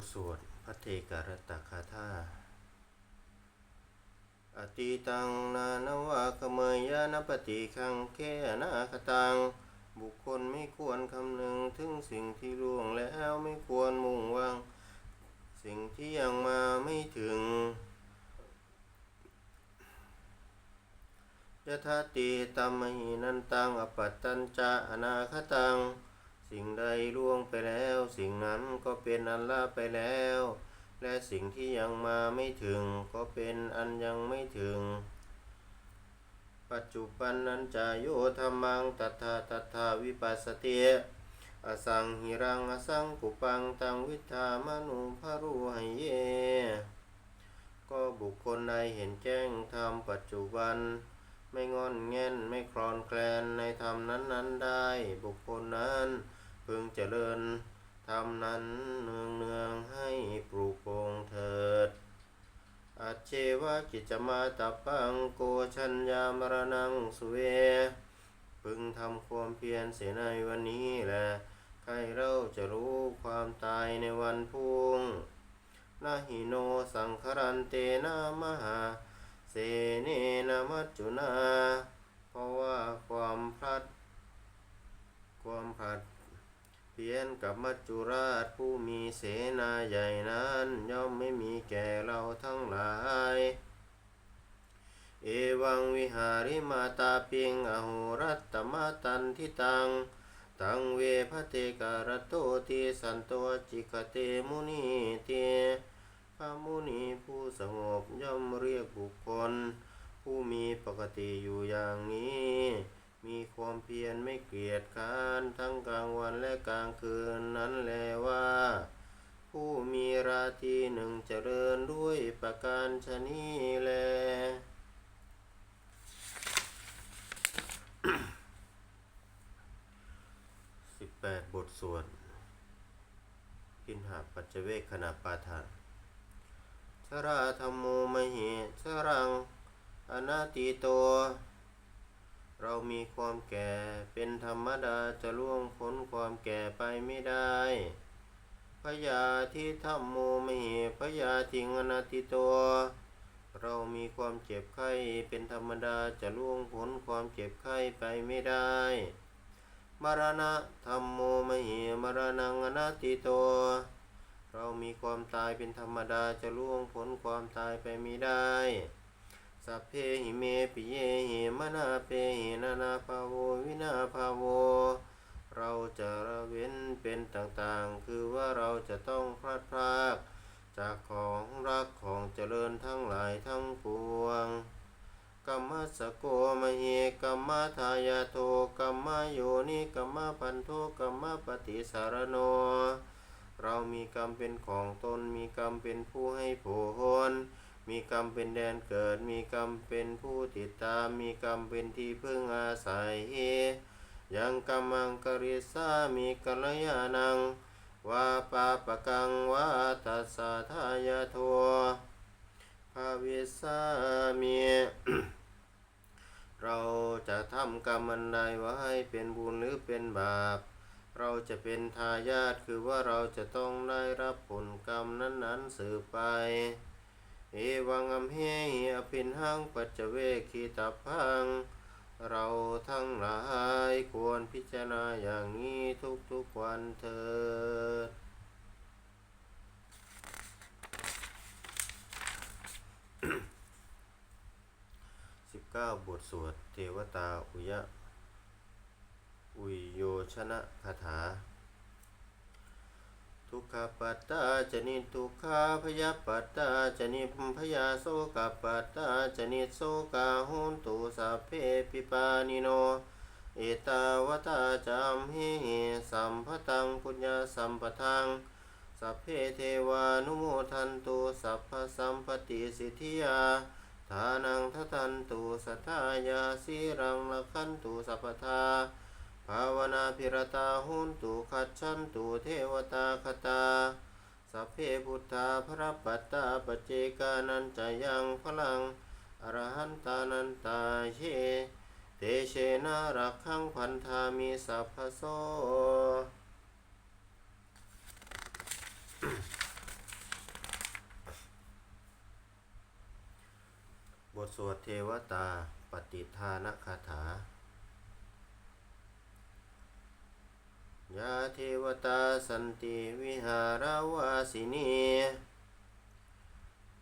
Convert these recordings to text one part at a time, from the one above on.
ทสวดพระเทการตคาถาอติตังนานวะขเมยยานปฏิคังแค่นาคตัง บุคคลไม่ควรคำนึงถึงสิ่งที่ล่วงแล้วไม่ควรมุ่งหวัง สิ่งที่ยังมาไม่ถึงยะทาติตัมมหินันตังอปัตตัญจะอนาคตัง สิ่งใดล่วงไปแล้ว สิ่งนั้นก็เป็นอันลาไปแล้ว และสิ่งที่ยังมาไม่ถึง ก็เป็นอันยังไม่ถึง ปัจจุบันนั้นจะโยธรรมังตัทธาตัทธาวิปัสสติอสังหิรังอสังกุปังตังวิธามนุภารุหเย ก็บุคคลใดเห็นแจ้งธรรมปัจจุบัน ไม่งอนแง่นไม่คลอนแคลนในธรรมนั้นๆได้ บุคคลนั้น พึงเจริญธรรมนั้นเนืองเนืองให้ปลูกปงเถิดอาเจวะกิจมาตปังโกชัญญามรณังสุเว พึงทำความเพียรเสียในวันนี้แหละใครเราจะรู้ความตายในวันพุ่งนาหิโนสังครันเตนามหา เสเนนามัจจุนา เพราะว่าความพลัด ความผลัด เพียนกับมัจจุราชผู้มีเสนาใหญ่นั้น ย่อมไม่มีแก่เราทั้งหลาย เอวังวิหาริมาตาปิงอโหรัตตมาตันทิตัง ตังเวพเตการโตติสันโตจิกเตมุนีเตพระมุนีผู้สงบย่อมเรียกบุคคล ผู้มีปกติอยู่อย่างนี้ มีความเพียรไม่เกียจค้านทั้งกลางวันและกลางคืนนั้นแลว่า ผู้มีราตรีหนึ่งเจริญด้วยประการชนีแล สิบแปดบทสวดกินหาปัจเจเวกขณะปาทานชราธรรมโมมหิชรังอนาติโต เรามีความแก่เป็นธรรมดาจะล่วงพ้นความแก่ไปไม่ได้พยาธิธรรมโมมหิพยาทิงอนาติโตเรามีความเจ็บไข้เป็นธรรมดาจะล่วงพ้นความเจ็บไข้ไปไม่ได้ มรณะธรรมโมมหิมรณังอนาติโตเรามีความตายเป็นธรรมดาจะล่วงพ้นความตายไปไม่ได้ สัพเพหิเมปิเยหิมนาเปหินานาภาโววินาภาโว เราจะละเว้นเป็นต่างๆ คือว่าเราจะต้องพลาดพลาดจากของรักของเจริญทั้งหลายทั้งปวงกัมมัสโกมเหกัมมทายาโทกัมมโยนิกัมมาพันโทกัมมปฏิสารโน เรามีกรรมเป็นของตนมีกรรมเป็นผู้ให้ผล มีกรรมเป็นแดนเกิด มีกรรมเป็นผู้ติดตาม มีกรรมเป็นที่พึ่งอาศัย ยังกรรมังกริสามีกัลยาณังวาปาปะกังวาตัสสะทายาโทภาวิสามีเราจะทำกรรมอันใดไว้เป็นบุญหรือเป็นบาป เราจะเป็นทายาทคือว่าเราจะต้องได้รับผลกรรมนั้นๆสืบไป เอวังอัมเหหิอภินหังปัจเจเวคีตาพัง เราทั้งหลายควรพิจารณาอย่างนี้ทุกๆวันเถิดสิบเก้าบทสวดเทวตาอุยะ อุยโยชนะคาถา ทุกขปัตตาจนิทุกขาพยาปัตตาจนิพยาโสกปัตตาจนิโสกาหุนตุสัพเพปิปานิโน เอตาวตาจามเฮสัมภตังพุญญาสัมปทัง สัพเพเทวานุโมทันตุสัพพสัมปติสิทธิยาทานังทัตันตุสัทธายาสีรังละคันตุสัพพทา ภาวนาพิรตาหุนตุขัดชันตุเทวตาคตาสัพเพพุทธาพระปัตตาปเจกานันจายังพลังอรหันตานันตาเชเตเชนารักขังพันธามีสัพพโสบทสวดเทวตาปฏิทานคาถา ยาเทวตาสันติวิหารวาสินี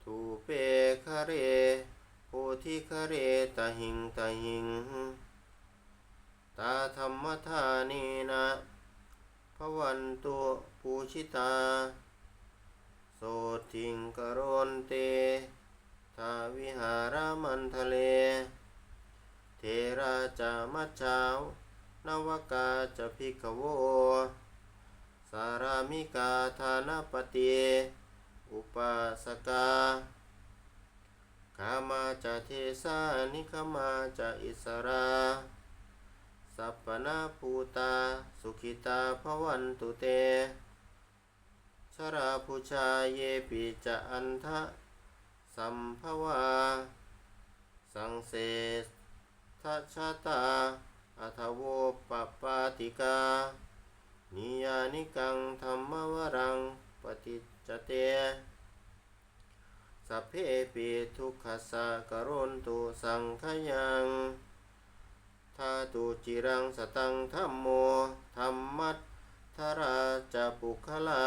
ทูเปคะเรโพธิคะเรตหิงตหิง ตาธรรมธานีนะพวันตุปูชิตา โสทิงกรนเตทาวิหารมันทะเล เทราจามัจจาว นวกาจะพิกโว สารามิกาธานปฏิอุปาสกากามาจะเทสานิคมาจะอิสราสัพนาภูตา สุขิตาภวันตุเต ชราภูชาเยปิจะอันทะ สัมภวา สังเสทัชาตา อัทโวปปปาติกา นิยานิกังธรรมวรังปฏิจเตสัพเพปิทุกขสะกรุณตุสังขยังทาตุจิรังสตังธรรมโมธรรมัตทราจะปุคลา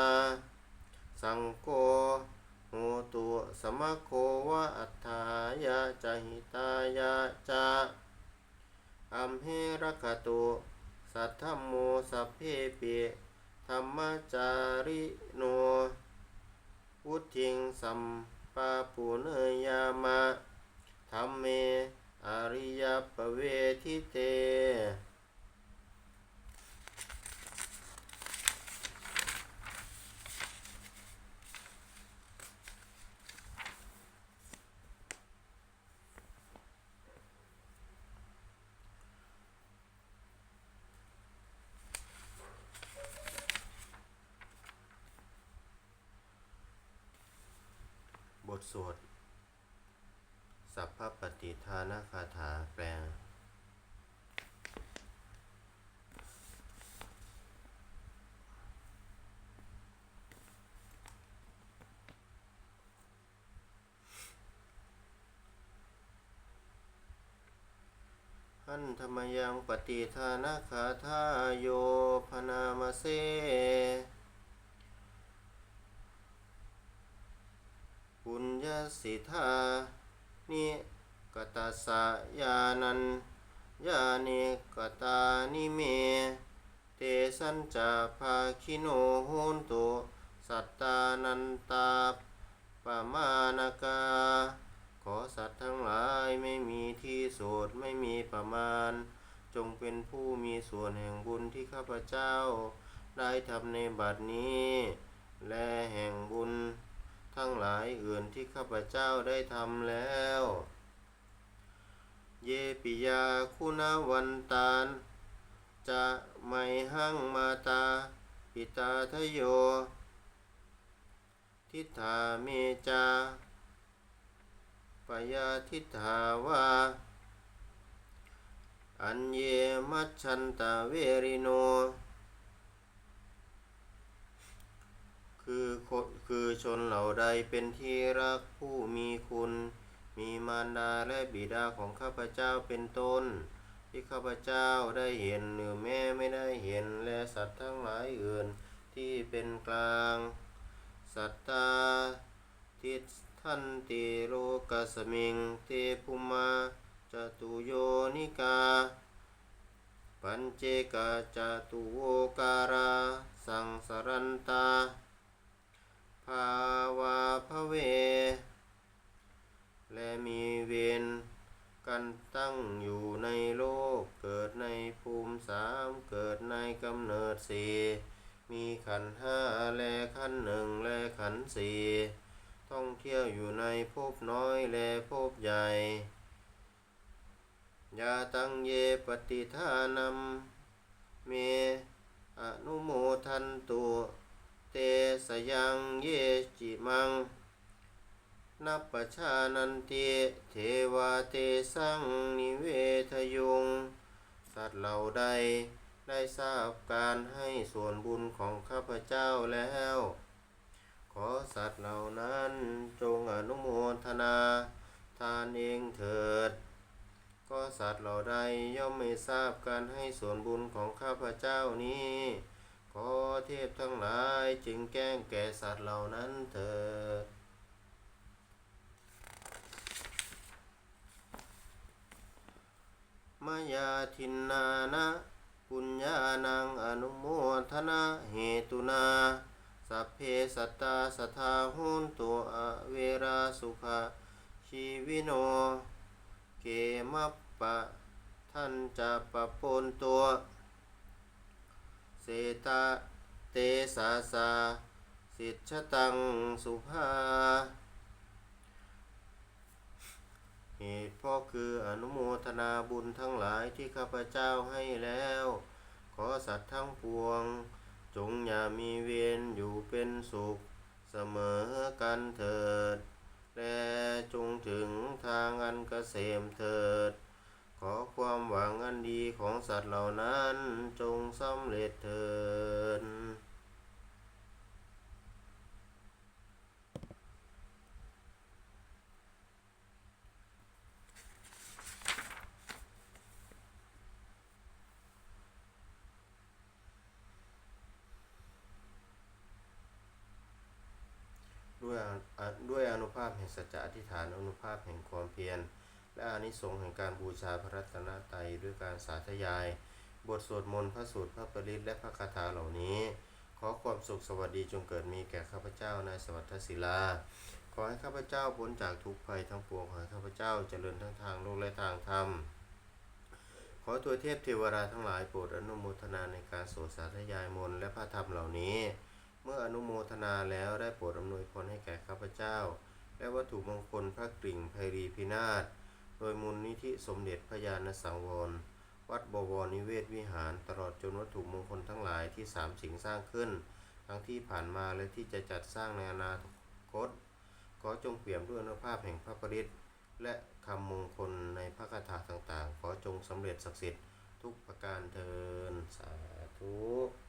สังโฆโหตุสมะโควะอัฏฐายะจหิตายะจะ อัมเหรคตุสัทธโมสัพเพปิธรรมจาริโนพุทธิงสัมปาปุเนยยามะธรรมเมอริยปเวทิเต ทสวดสัพพปฏิทานคาถาแปลงหันธรรมยังปฏิทานคาทาโยพนามาเซ ปุญญสิทธานิกตาสะยานันยานิกตานิเม เตสัญจาภาคิโนโหนตุสัตตานันตาปมานากา ขอสัตว์ทั้งหลายไม่มีที่สุดไม่มีประมาณ จงเป็นผู้มีส่วนแห่งบุญที่ข้าพเจ้า ได้ทำในบัดนี้ และแห่งบุญ ทั้งหลายอื่นที่ข้าพเจ้าได้ทำแล้ว เยปิยาคุณวันตาจะไม่หังมาตา ปิตาทโย ทิฏฐาเมจาปยาทิฏฐาวาอันเยมัชชันตาเวริโน คือคนคือชนเหล่าใดเป็นที่รักผู้มีคุณ มีมารดาและบิดาของข้าพเจ้าเป็นต้น ที่ข้าพเจ้าได้เห็นหรือแม่ไม่ได้เห็นและสัตว์ทั้งหลายอื่นที่เป็นกลาง สัตตาทิทันติโลกัสมิงเตภุมาจตุโยนิกา ปัญเจกาจตุโวการา สังสารันตาาวาพเว และมีเวรกันตั้งอยู่ในโลก เกิดในภูมิสามเกิดในกำเนิดสี่มีขันห้าและขันหนึ่งและขันสี่ท่องเที่ยวอยู่ในภพน้อยและภพใหญ่ยาตังเยปฏิทานัมเมอนุโมทันตุ เตสยังเยจิมัง นับประชานันเตเทวาเตสังนิเวทยุง สัตว์เหล่าใดได้ทราบการให้ส่วนบุญของข้าพเจ้าแล้ว ขอสัตว์เหล่านั้นจงอนุโมทนาทานเองเถิด ก็สัตว์เหล่าใดย่อมไม่ทราบการให้ส่วนบุญของข้าพเจ้านี้ อเทพทั้งหลายจึงแกล้งแก่สัตว์เหล่านั้นเถิดมายาทินนานะปุญญานังอนุโมทนาเหตุนา สัพเพสัตตาสทาหุนตัวอเวราสุขะชีวิโน เกมัปปะท่านจะปะปนตัว สตาเตสาสาสิทธตังสุภาเหตุเพราะคืออนุโมทนาบุญทั้งหลายที่ข้าพเจ้าให้แล้ว ขอสัตว์ทั้งปวง จงอย่ามีเวรอยู่เป็นสุข เสมอกันเถิด และจงถึงทางอันเกษมเถิด ขอความหวังอันดีของสัตว์เหล่านั้นจงสำเร็จเถิดด้วยอาอะด้วยอนุภาพแห่งสัจจะอธิษฐานอนุภาพแห่งความเพียร และอานิสงส์แห่งการบูชาพระรัตนตรัยด้วยการสาธยาย บทสวดมนต์พระสูตรพระปริตและพระคาถาเหล่านี้ ขอความสุขสวัสดีจงเกิดมีแก่ข้าพเจ้าในสวัสดิศิลา ขอให้ข้าพเจ้าพ้นจากทุกภัยทั้งปวงขอให้ข้าพเจ้าเจริญทั้งทางโลกและทางธรรมขอตัวเทพเทวราทั้งหลายโปรดอนุโมทนาในการโสดสาธยายมนต์และพระธรรมเหล่านี้ เมื่ออนุโมทนาแล้วได้โปรดอำนวยพรให้แก่ข้าพเจ้า และวัตถุมงคลพระกริ่งไพรีพินาศ โดยมูลนิธิสมเด็จพระญาณสังวร วัดบวรนิเวศวิหาร ตลอดจนวัตถุมงคลทั้งหลายที่สามสิงสร้างขึ้น ทั้งที่ผ่านมาและที่จะจัดสร้างในอนาคตขอจงเปี่ยมด้วยอนุภาพแห่งพระปริตและคำมงคลในพระคาถาต่างๆ ขอจงสำเร็จศักดิ์สิทธิ์ทุกประการเทินสาธุ